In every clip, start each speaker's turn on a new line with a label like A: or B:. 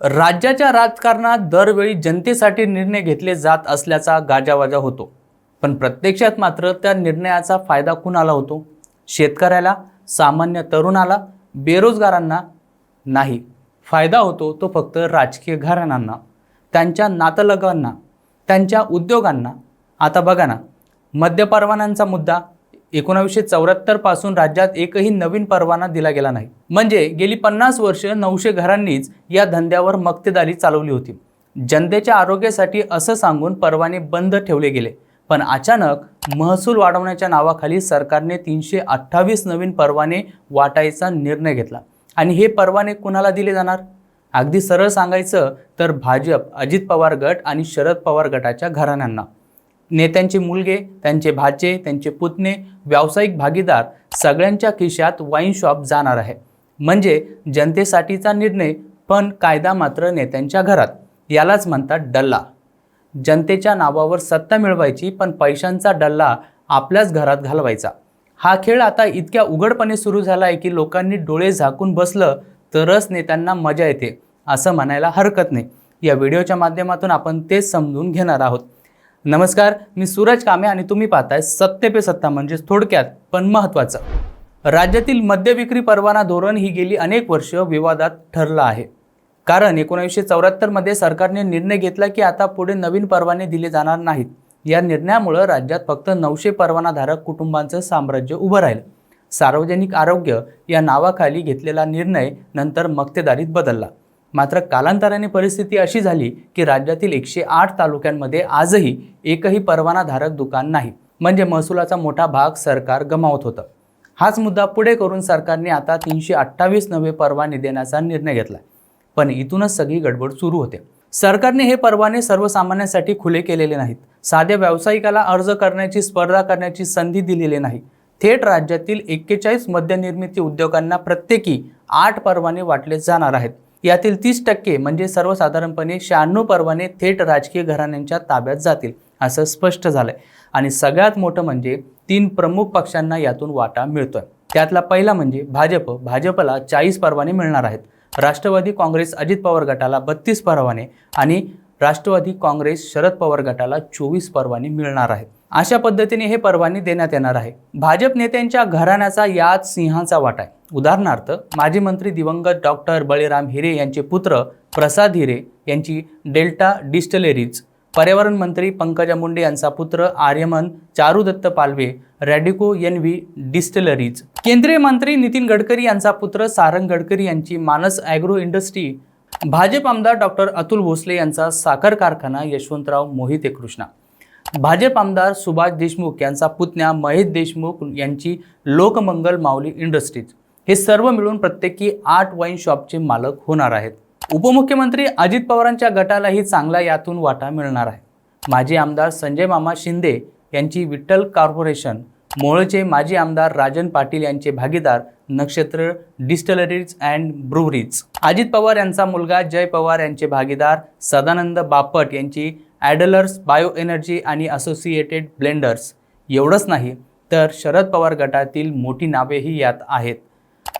A: राज्याच्या राजकारणात दरवेळी जनतेसाठी निर्णय घेतले जात असल्याचा गाजावाजा होतो. पण प्रत्यक्षात मात्र त्या निर्णयाचा फायदा कुणाला होतो? शेतकऱ्याला सामान्य तरुणाला बेरोजगारांना नाही. फायदा होतो तो फक्त राजकीय घराण्यांना त्यांच्या नातलगांना त्यांच्या उद्योगांना. आता बघा ना मद्य परवान्यांचा मुद्दा एकोणावीसशे चौऱ्याहत्तरपासून राज्यात एकही नवीन परवाना दिला गेला नाही. म्हणजे गेली पन्नास वर्ष नऊशे घरांनीच या धंद्यावर मक्तेदारी चालवली होती. जनतेच्या आरोग्यासाठी असं सांगून परवाने बंद ठेवले गेले. पण अचानक महसूल वाढवण्याच्या नावाखाली सरकारने तीनशे अठ्ठावीस नवीन परवाने वाटायचा निर्णय घेतला. आणि हे परवाने कुणाला दिले जाणार? अगदी सरळ सांगायचं तर भाजप अजित पवार गट आणि शरद पवार गटाच्या घराण्यांना. नेत्यांचे मुलगे त्यांचे भाचे त्यांचे पुतणे व्यावसायिक भागीदार सगळ्यांच्या खिशात वाईन शॉप जाणार आहे. म्हणजे जनतेसाठीचा निर्णय पण कायदा मात्र नेत्यांच्या घरात. यालाच म्हणतात डल्ला. जनतेच्या नावावर सत्ता मिळवायची पण पैशांचा डल्ला आपल्याच घरात घालवायचा. हा खेळ आता इतक्या उघडपणे सुरू झाला आहे की लोकांनी डोळे झाकून बसलं तरच नेत्यांना मजा येते असं म्हणायला हरकत नाही. या व्हिडिओच्या माध्यमातून आपण तेच समजून घेणार आहोत. नमस्कार मी सूरज कामे आणि तुम्ही पाहताय सत्य पे सत्ता म्हणजेच थोडक्यात पण महत्त्वाचं राज्यातील मद्य विक्री परवाना धोरण ही गेली अनेक वर्ष विवादात ठरलं आहे. कारण एकोणीसशे चौऱ्याहत्तरमध्ये सरकारने निर्णय घेतला की आता पुढे नवीन परवाने दिले जाणार नाहीत. या निर्णयामुळं राज्यात फक्त नऊशे परवानाधारक कुटुंबांचं साम्राज्य उभं राहिलं. सार्वजनिक आरोग्य या नावाखाली घेतलेला निर्णय नंतर मक्तेदारीत बदलला. मात्र कालांतराने परिस्थिती अशी झाली की राज्यातील एकशे आठ तालुक्यांमध्ये आजही एकही परवानाधारक दुकान नाही. म्हणजे महसुलाचा मोठा भाग सरकार गमावत होतं. हाच मुद्दा पुढे करून सरकारने आता तीनशे अठ्ठावीस नवे परवाने देण्याचा निर्णय घेतला पण इथूनच सगळी गडबड सुरू होते. सरकारने हे परवाने सर्वसामान्यांसाठी खुले केलेले नाहीत. साध्या व्यावसायिकाला अर्ज करण्याची स्पर्धा करण्याची संधी दिलेली नाही. थेट राज्यातील एक्केचाळीस मद्यनिर्मिती उद्योगांना प्रत्येकी आठ परवाने वाटले जाणार आहेत. यातील तीस टक्के म्हणजे सर्वसाधारणपणे शहाण्णव परवाने थेट राजकीय घराण्यांच्या ताब्यात जातील असं स्पष्ट झालं आहे आणि सगळ्यात मोठं म्हणजे तीन प्रमुख पक्षांना यातून वाटा मिळतोय. त्यातला पहिला म्हणजे भाजप. भाजपला चाळीस परवाने मिळणार आहेत. राष्ट्रवादी काँग्रेस अजित पवार गटाला बत्तीस परवाने आणि राष्ट्रवादी काँग्रेस शरद पवार गटाला चोवीस परवाने मिळणार आहेत. अशा पद्धतीने हे परवाने देण्यात येणार आहे. भाजप नेत्यांच्या घराण्याचा यात सिंहाचा वाटा आहे. उदाहरणार्थ माजी मंत्री दिवंगत डॉक्टर बळीराम हिरे यांचे पुत्र प्रसाद हिरे यांची डेल्टा डिस्टलेरीज पर्यावरण मंत्री पंकजा मुंडे यांचा पुत्र Aryaman Charudatt Palve Radico N V distilleries. केंद्रीय मंत्री नितीन गडकरी यांचा पुत्र सारंग गडकरी यांची मानस ॲग्रो इंडस्ट्री. भाजप आमदार डॉक्टर अतुल भोसले यांचा साखर कारखाना यशवंतराव मोहिते कृष्णा. भाजप आमदार सुभाष देशमुख यांचा पुतण्या महेश देशमुख यांची लोकमंगल माऊली इंडस्ट्रीज. हे सर्व मिळून प्रत्येकी आठ वाईन शॉपचे मालक होणार आहेत. उपमुख्यमंत्री अजित पवारांच्या गटालाही चांगला यातून वाटा मिळणार आहे. माजी आमदार संजय मामा शिंदे यांची विठ्ठल कॉर्पोरेशन मोळचे माजी आमदार राजन पाटील यांचे भागीदार Nakshatra distilleries and breweries. Ajit Pawar यांचा मुलगा जय पवार यांचे भागीदार सदानंद बापट यांची ॲडलर्स बायो एनर्जी आणि असोसिएटेड ब्लेंडर्स. एवढंच नाही तर शरद पवार गटातील मोठी नावेही यात आहेत.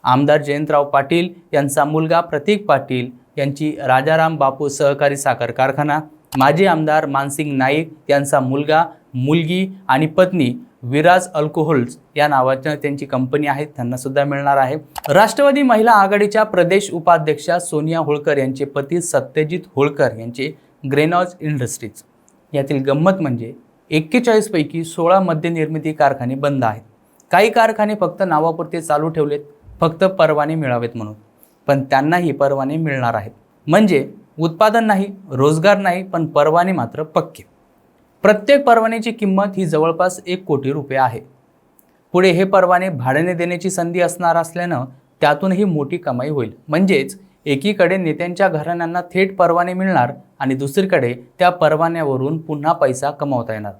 A: आमदार जयंतराव पाटील यांचा मुलगा प्रतीक पाटील यांची राजाराम बापू सहकारी साखर कारखाना माजी आमदार मानसिंग नाईक यांचा मुलगा मुलगी आणि पत्नी विराज अल्कोहोल्स या नावाच्या त्यांची कंपनी आहे त्यांना सुद्धा मिळणार आहे. राष्ट्रवादी महिला आघाडीच्या प्रदेश उपाध्यक्षा सोनिया होळकर यांचे पती सत्यजित होळकर यांचे ग्रेनॉज इंडस्ट्रीज. यातील गंमत म्हणजे एक्केचाळीसपैकी सोळा मद्यनिर्मिती कारखाने बंद आहेत. काही कारखाने फक्त नावापुरते चालू ठेवलेत फक्त परवाने मिळावेत म्हणून. पण त्यांनाही परवाने मिळणार आहेत. म्हणजे उत्पादन नाही रोजगार नाही पण परवाने मात्र पक्के. प्रत्येक परवान्याची किंमत ही जवळपास एक कोटी रुपये आहे. पुढे हे परवाने भाड्याने देण्याची संधी असणार असल्यानं त्यातूनही मोठी कमाई होईल. म्हणजेच एकीकडे नेत्यांच्या घराण्यांना थेट परवाने मिळणार आणि दुसरीकडे त्या परवान्यावरून पुन्हा पैसा कमावता येणार.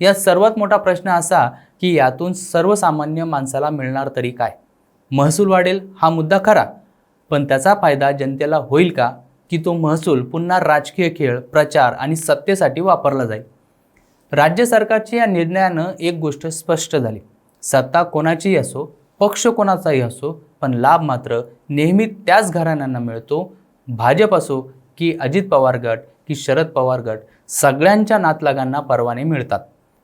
A: यात सर्वात मोठा प्रश्न असा की यातून सर्वसामान्य माणसाला मिळणार तरी काय? महसूल वाढेल हा मुद्दा खरा पण त्याचा फायदा जनतेला होईल का की तो महसूल पुन्हा राजकीय खेळ प्रचार आणि सत्तेसाठी वापरला जाईल? राज्य सरकारच्या या निर्णयानं एक गोष्ट स्पष्ट झाली. सत्ता कोणाचीही असो पक्ष कोणाचाही असो पण लाभ मात्र नेहमी त्याच घराण्यांना मिळतो. भाजप असो की अजित पवार गट की शरद पवार गट सगळ्यांच्या नातलगांना परवाने मिळतात.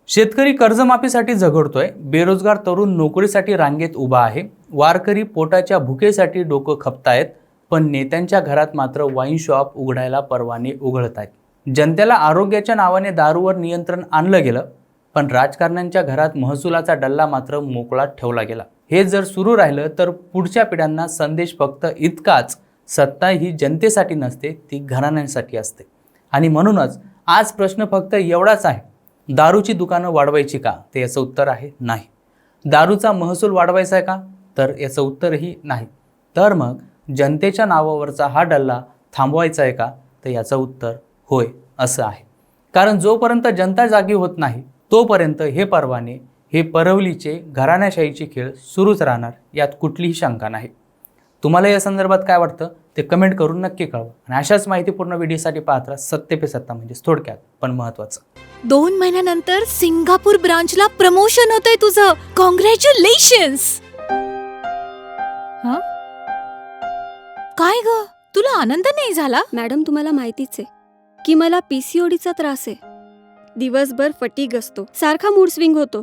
A: शेतकरी कर्जमाफीसाठी झगडतोय. बेरोजगार तरुण नोकरीसाठी रांगेत उभा आहे. वारकरी पोटाच्या भुकेसाठी डोकं खपतायत पण नेत्यांच्या घरात मात्र वाईन शॉप उघडायला परवाने उघडत आहेत जनतेला आरोग्याच्या नावाने दारूवर नियंत्रण आणलं गेलं पण राजकारण्यांच्या घरात महसुलाचा डल्ला मात्र मोकळा ठेवला गेला. हे जर सुरू राहिलं तर पुढच्या पिढ्यांना संदेश फक्त इतकाच सत्ता ही जनतेसाठी नसते ती घराण्यांसाठी असते. आणि म्हणूनच आज प्रश्न फक्त एवढाच आहे दारूची दुकानं वाढवायची का? ते याचं उत्तर आहे नाही. दारूचा महसूल वाढवायचा आहे का? तर याचं उत्तरही नाही. तर मग जनतेच्या नावावरचा हा डल्ला थांबवायचा आहे का? तर याचं उत्तर होय असं आहे. कारण जोपर्यंत जनता जागी होत नाही तोपर्यंत हे परवाने हे परवलीचे घराण्याशाहीचे खेळ सुरूच राहणार यात कुठलीही शंका नाही. तुम्हाला या संदर्भात काय वाटतं ते कमेंट करून नक्की कळवा आणि अशाच माहितीपूर्ण व्हिडिओसाठी पाहत राहा सत्य पे सत्ता म्हणजेच थोडक्यात पण महत्त्वाचं.
B: दोन महिन्यानंतर सिंगापूर ब्रांचला प्रमोशन होतंय तुझं. कॉंग्रॅच्युलेशन्स काय ग? तुला आनंद नाही झाला?
C: मॅडम तुम्हाला माहितीच आहे की मला पीसीओडीचा त्रास आहे. दिवसभर फटीग असतो. सारखा मूड स्विंग होतो.